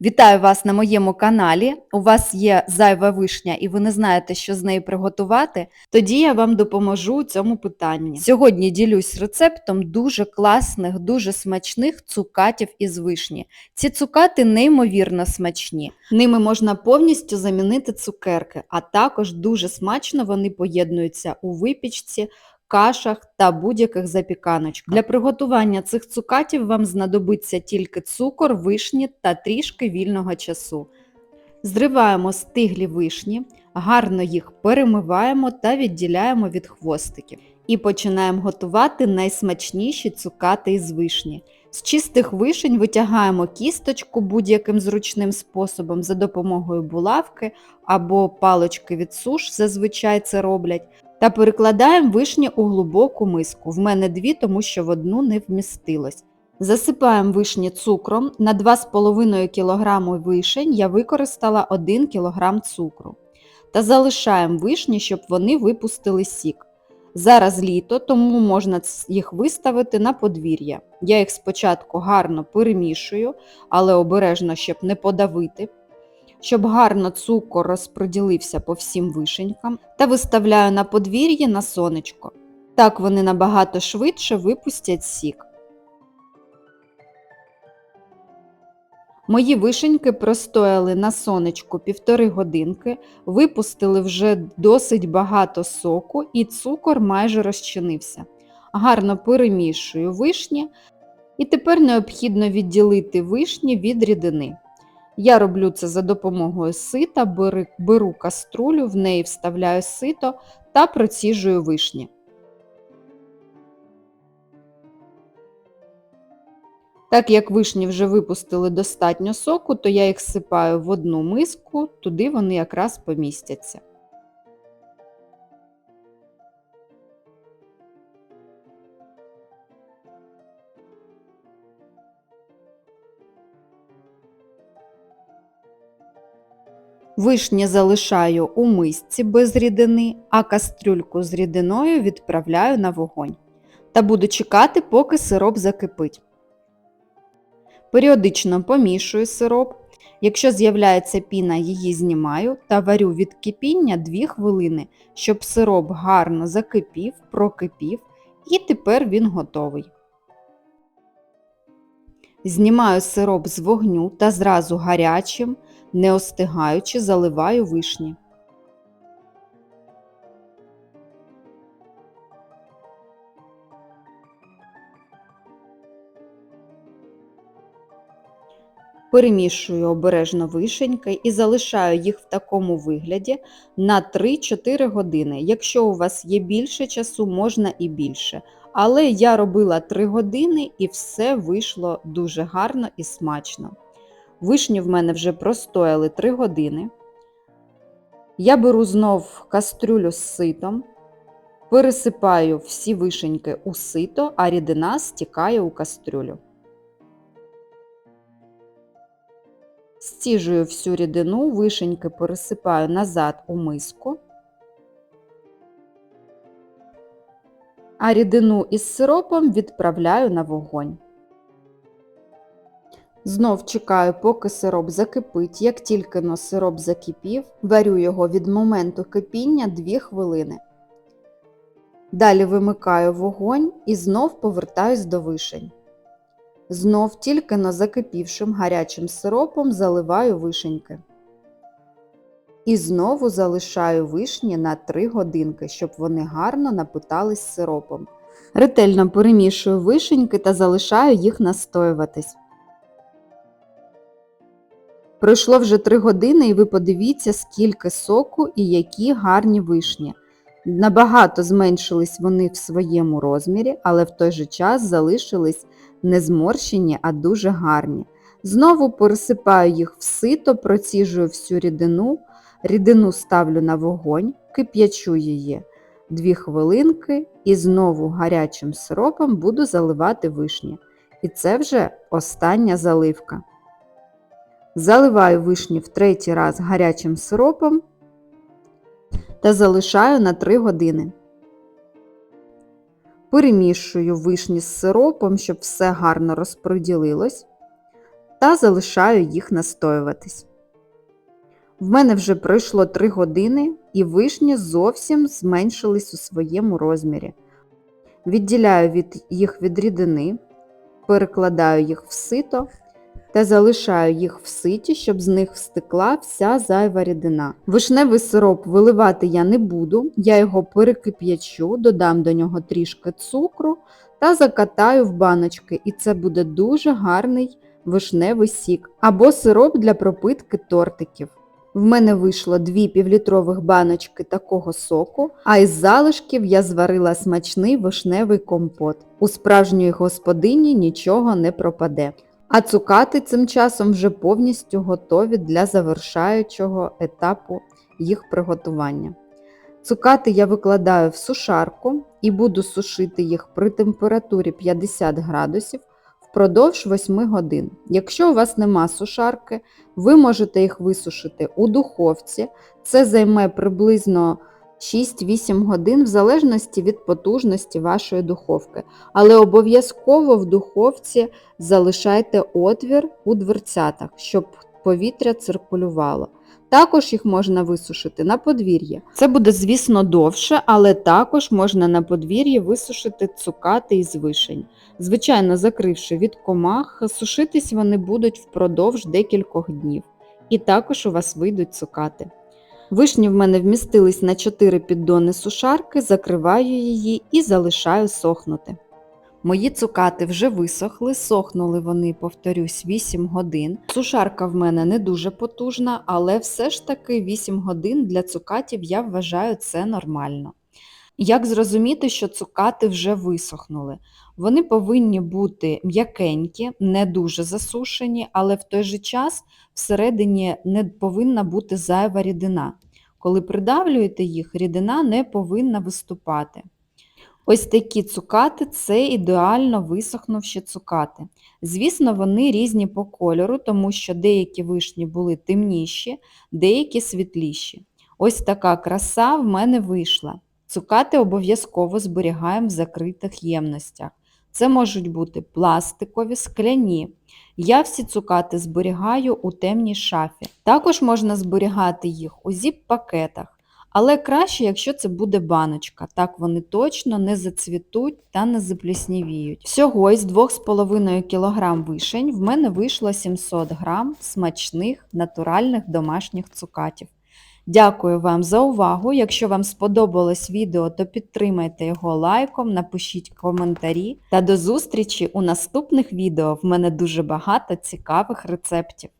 Вітаю вас на моєму каналі. У вас є зайва вишня і ви не знаєте, що з нею приготувати, тоді я вам допоможу у цьому питанні. Сьогодні ділюсь рецептом дуже класних, дуже смачних цукатів із вишні. Ці цукати неймовірно смачні. Ними можна повністю замінити цукерки, а також дуже смачно вони поєднуються у випічці, кашах та будь-яких запіканочках. Для приготування цих цукатів вам знадобиться тільки цукор, вишні та трішки вільного часу. Зриваємо стиглі вишні, гарно їх перемиваємо та відділяємо від хвостиків. І починаємо готувати найсмачніші цукати із вишні. З чистих вишень витягаємо кісточку будь-яким зручним способом за допомогою булавки або палочки від суш, зазвичай це роблять, та перекладаємо вишні у глибоку миску. В мене дві, тому що в одну не вмістилось. Засипаємо вишні цукром. На 2,5 кг вишень я використала 1 кг цукру. Та залишаємо вишні, щоб вони випустили сік. Зараз літо, тому можна їх виставити на подвір'я. Я їх спочатку гарно перемішую, але обережно, щоб не подавити щоб гарно цукор розподілився по всім вишенькам, та виставляю на подвір'ї на сонечко. Так вони набагато швидше випустять сік. Мої вишеньки простояли на сонечку півтори годинки, випустили вже досить багато соку і цукор майже розчинився. Гарно перемішую вишні, і тепер необхідно відділити вишні від рідини. Я роблю це за допомогою сита, беру каструлю, в неї вставляю сито та проціжую вишні. Так як вишні вже випустили достатньо соку, то я їх сипаю в одну миску, туди вони якраз помістяться. Вишні залишаю у мисці без рідини, а кастрюльку з рідиною відправляю на вогонь. Та буду чекати, поки сироп закипить. Періодично помішую сироп. Якщо з'являється піна, її знімаю та варю від кипіння 2 хвилини, щоб сироп гарно закипів, прокипів і тепер він готовий. Знімаю сироп з вогню та зразу гарячим не остигаючи, заливаю вишні. Перемішую обережно вишеньки і залишаю їх в такому вигляді на 3-4 години. Якщо у вас є більше часу, можна і більше. Але я робила 3 години і все вийшло дуже гарно і смачно. Вишні в мене вже простояли 3 години. Я беру знов кастрюлю з ситом, пересипаю всі вишеньки у сито, а рідина стікає у кастрюлю. Стіжую всю рідину, вишеньки пересипаю назад у миску, а рідину із сиропом відправляю на вогонь. Знов чекаю, поки сироп закипить. Як тільки но сироп закипів, варю його від моменту кипіння 2 хвилини. Далі вимикаю вогонь і знов повертаюсь до вишень. Знов тільки на закипівшим гарячим сиропом заливаю вишеньки. І знову залишаю вишні на 3 годинки, щоб вони гарно напитались сиропом. Ретельно перемішую вишеньки та залишаю їх настоюватись. Пройшло вже три години і ви подивіться, скільки соку і які гарні вишні. Набагато зменшились вони в своєму розмірі, але в той же час залишились не зморщені, а дуже гарні. Знову пересипаю їх в сито, проціжую всю рідину, рідину ставлю на вогонь, кип'ячу її дві хвилинки і знову гарячим сиропом буду заливати вишні. І це вже остання заливка. Заливаю вишні в третій раз гарячим сиропом та залишаю на 3 години. Перемішую вишні з сиропом, щоб все гарно розподілилось. та залишаю їх настоюватись. В мене вже пройшло 3 години і вишні зовсім зменшились у своєму розмірі. Відділяю від їх від рідини, перекладаю їх в сито та залишаю їх в ситі, щоб з них стекла вся зайва рідина. Вишневий сироп виливати я не буду, я його перекип'ячу, додам до нього трішки цукру та закатаю в баночки, і це буде дуже гарний вишневий сік або сироп для пропитки тортиків. В мене вийшло дві півлітрових баночки такого соку, а із залишків я зварила смачний вишневий компот. У справжньої господині нічого не пропаде. А цукати цим часом вже повністю готові для завершаючого етапу їх приготування. Цукати я викладаю в сушарку і буду сушити їх при температурі 50 градусів впродовж 8 годин. Якщо у вас нема сушарки, ви можете їх висушити у духовці. Це займе приблизно 6-8 годин в залежності від потужності вашої духовки. Але обов'язково в духовці залишайте отвір у дверцятах, щоб повітря циркулювало. Також їх можна висушити на подвір'ї. Це буде, звісно, довше, але також можна на подвір'ї висушити цукати із вишень. Звичайно, закривши від комах, сушитись вони будуть впродовж декількох днів. І також у вас вийдуть цукати. Вишні в мене вмістились на 4 піддони сушарки, закриваю її і залишаю сохнути. Мої цукати вже висохли, сохнули вони, повторюсь, 8 годин. Сушарка в мене не дуже потужна, але все ж таки 8 годин для цукатів я вважаю це нормально. Як зрозуміти, що цукати вже висохнули? Вони повинні бути м'якенькі, не дуже засушені, але в той же час всередині не повинна бути зайва рідина. Коли придавлюєте їх, рідина не повинна виступати. Ось такі цукати це ідеально висохнувші цукати. Звісно, вони різні по кольору, тому що деякі вишні були темніші, деякі світліші. Ось така краса в мене вийшла. Цукати обов'язково зберігаємо в закритих ємностях. Це можуть бути пластикові, скляні. Я всі цукати зберігаю у темній шафі. Також можна зберігати їх у зіп-пакетах. Але краще, якщо це буде баночка, так вони точно не зацвітуть та не запліснівіють. Всього із 2,5 кг вишень в мене вийшло 700 г смачних натуральних домашніх цукатів. Дякую вам за увагу. Якщо вам сподобалось відео, то підтримайте його лайком, напишіть коментарі та до зустрічі у наступних відео. В мене дуже багато цікавих рецептів.